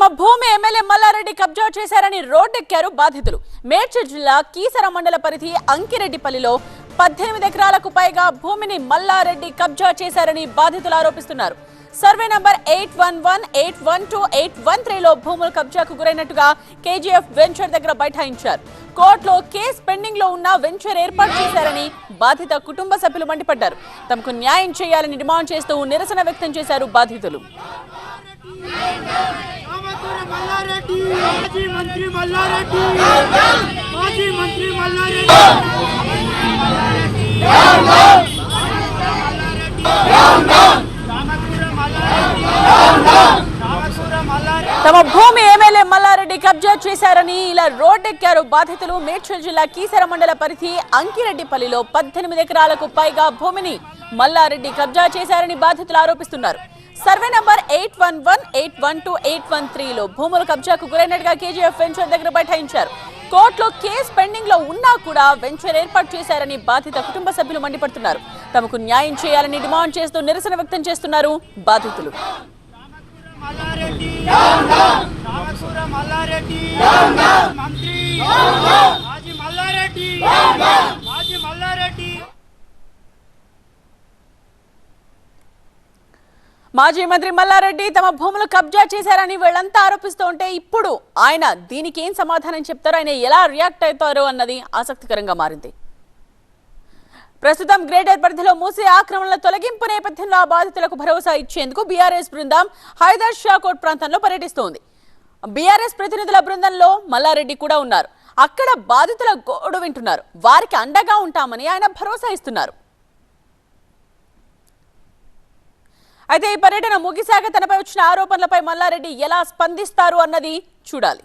తమ భూమి ఎమ్మెల్యే మల్లారెడ్డి కబ్జా చేశారని రోడ్డెక్కారు బాధితులు. మేడ్చల్ జిల్లా కీసర మండల పరిధి అంకిరెడ్డిపల్లిలో పద్దెనిమిది ఎకరాలకు పైగా భూమిని మల్లారెడ్డి కబ్జా చేశారని బాధితులు ఆరోపిస్తున్నారు. Survey number eight one one eight one two eight one త్రీలో భూములు కబ్జాకు గురైనట్టుగా కేజీఎఫ్ వెంచర్ దగ్గర బైఠాయించారు. కోర్టులో కేసు పెండింగ్లో ఉన్న వెంచర్ ఏర్పాటు చేశారని బాధిత కుటుంబ సభ్యులు మండిపడ్డారు. తమకు న్యాయం చేయాలని డిమాండ్ చేస్తూ నిరసన వ్యక్తం చేశారు బాధితులు. మల్లారెడ్డి మాజీ మంత్రి మల్లారెడ్డి మాజీ మంత్రి మల్లారెడ్డి తమ భూమి ఎమ్మెల్యే మల్లారెడ్డి కబ్జా చేశారని ఇలా రోడ్డెక్కారు బాధితులు మేడ్చల్ జిల్లా కీసర మండల పరిధి అంకిరెడ్డిపల్లిలో పద్దెనిమిది ఎకరాలకు పైగా భూమిని మల్లారెడ్డి కబ్జా చేశారని బాధితులు ఆరోపిస్తున్నారు. Survey number eight one one eight one two eight one త్రీలో భూముల కబ్జాకు గురైనట్టుగా కేజీఎఫ్ వెంచర్ దగ్గర బైఠాయించారు కోర్టులో కేసు పెండింగ్లో ఉన్నా కూడా వెంచర్ ఏర్పాటు చేశారని బాధిత కుటుంబ సభ్యులు మండిపడుతున్నారు తమకు న్యాయం చేయాలని డిమాండ్ చేస్తూ నిరసన వ్యక్తం చేస్తున్నారు బాధితులు మల్లారెడ్డి మంత్రి మల్లారెడ్డి మాజీ మంత్రి మల్లారెడ్డి తమ భూములు కబ్జా చేశారని వీళ్ళంతా ఆరోపిస్తూ ఉంటే ఇప్పుడు ఆయన దీనికి ఏం సమాధానం చెప్తారో? ఆయన ఎలా రియాక్ట్ అవుతారో అన్నది ఆసక్తికరంగా మారింది. ప్రస్తుతం గ్రేటర్ పరిధిలో మూసే ఆక్రమణల తొలగింపు నేపథ్యంలో ఆ బాధితులకు భరోసా ఇచ్చేందుకు బీఆర్ఎస్ బృందం హైదర్ షాకోట్ ప్రాంతంలో పర్యటిస్తోంది. బీఆర్ఎస్ ప్రతినిధుల బృందంలో మల్లారెడ్డి కూడా ఉన్నారు. అక్కడ బాధితుల గోడు వింటున్నారు. వారికి అండగా ఉంటామని ఆయన భరోసా ఇస్తున్నారు. అయితే ఈ పర్యటన ముగిశాక తనపై వచ్చిన ఆరోపణలపై మల్లారెడ్డి ఎలా స్పందిస్తారు అన్నది చూడాలి.